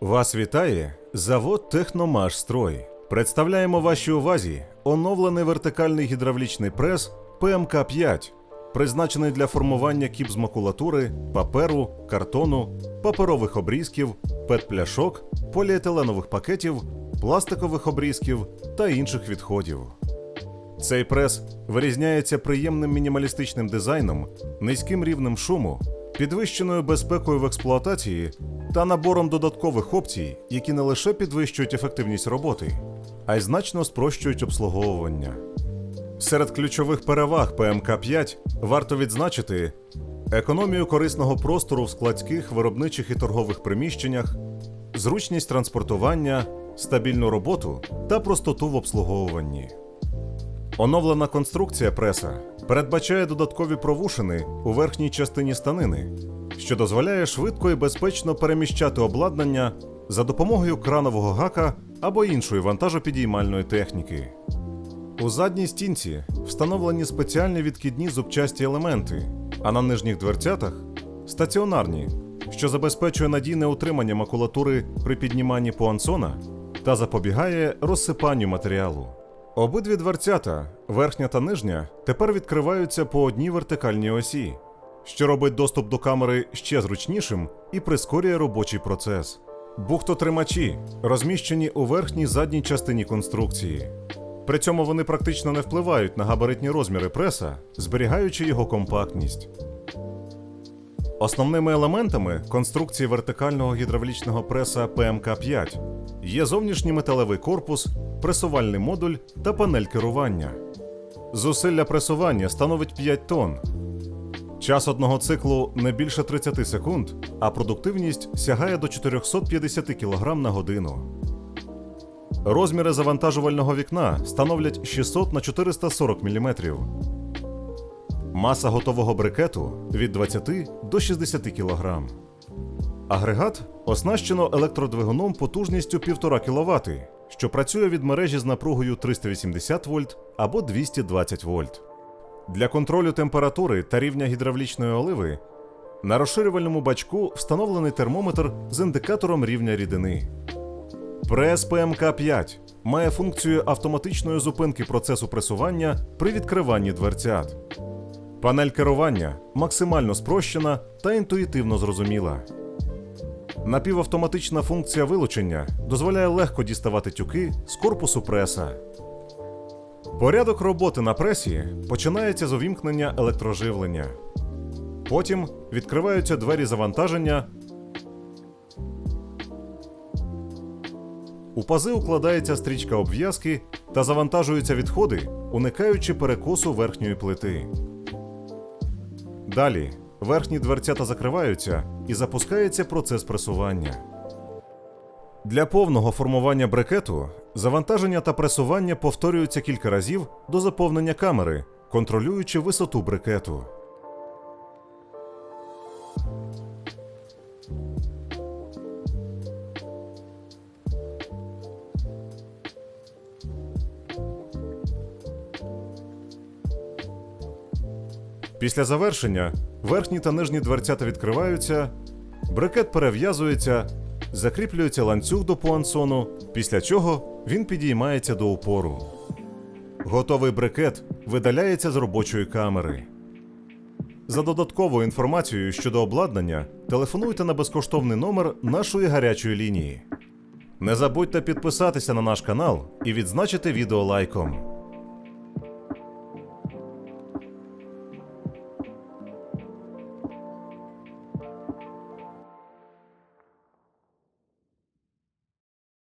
Вас вітає завод Техномашстрой. Представляємо вашій увазі оновлений вертикальний гідравлічний прес ПМК-5, призначений для формування кіп паперу, картону, паперових обрізків, пет-пляшок, поліетиленових пакетів, пластикових обрізків та інших відходів. Цей прес вирізняється приємним мінімалістичним дизайном, низьким рівнем шуму, підвищеною безпекою в експлуатації та набором додаткових опцій, які не лише підвищують ефективність роботи, а й значно спрощують обслуговування. Серед ключових переваг ПМК-5 варто відзначити економію корисного простору в складських, виробничих і торгових приміщеннях, зручність транспортування, стабільну роботу та простоту в обслуговуванні. Оновлена конструкція преса передбачає додаткові провушини у верхній частині станини, що дозволяє швидко і безпечно переміщати обладнання за допомогою кранового гака або іншої вантажопідіймальної техніки. У задній стінці встановлені спеціальні відкидні зубчасті елементи, а на нижніх дверцятах стаціонарні, що забезпечує надійне утримання макулатури при підніманні пуансона та запобігає розсипанню матеріалу. Обидві дверцята, верхня та нижня, тепер відкриваються по одній вертикальній осі, що робить доступ до камери ще зручнішим і прискорює робочий процес. Бухтотримачі розміщені у верхній задній частині конструкції. При цьому вони практично не впливають на габаритні розміри преса, зберігаючи його компактність. Основними елементами конструкції вертикального гідравлічного преса ПМК-5 є зовнішній металевий корпус, пресувальний модуль та панель керування. Зусилля пресування становить 5 тонн. Час одного циклу не більше 30 секунд, а продуктивність сягає до 450 кг на годину. Розміри завантажувального вікна становлять 600 на 440 мм. Маса готового брикету від 20 до 60 кг. Агрегат оснащено електродвигуном потужністю 1,5 кВт, що працює від мережі з напругою 380 вольт або 220 вольт. Для контролю температури та рівня гідравлічної оливи на розширювальному бачку встановлений термометр з індикатором рівня рідини. Прес ПМК-5 має функцію автоматичної зупинки процесу пресування при відкриванні дверцят. Панель керування максимально спрощена та інтуїтивно зрозуміла. Напівавтоматична функція вилучення дозволяє легко діставати тюки з корпусу преса. Порядок роботи на пресі починається з увімкнення електроживлення. Потім відкриваються двері завантаження. У пази укладається стрічка обв'язки та завантажуються відходи, уникаючи перекосу верхньої плити. Далі верхні дверцята закриваються і запускається процес пресування. Для повного формування брикету завантаження та пресування повторюються кілька разів до заповнення камери, контролюючи висоту брикету. Після завершення верхні та нижні дверцята відкриваються, брикет перев'язується, закріплюється ланцюг до пуансону, після чого він підіймається до упору. Готовий брикет видаляється з робочої камери. За додатковою інформацією щодо обладнання телефонуйте на безкоштовний номер нашої гарячої лінії. Не забудьте підписатися на наш канал і відзначити відео лайком.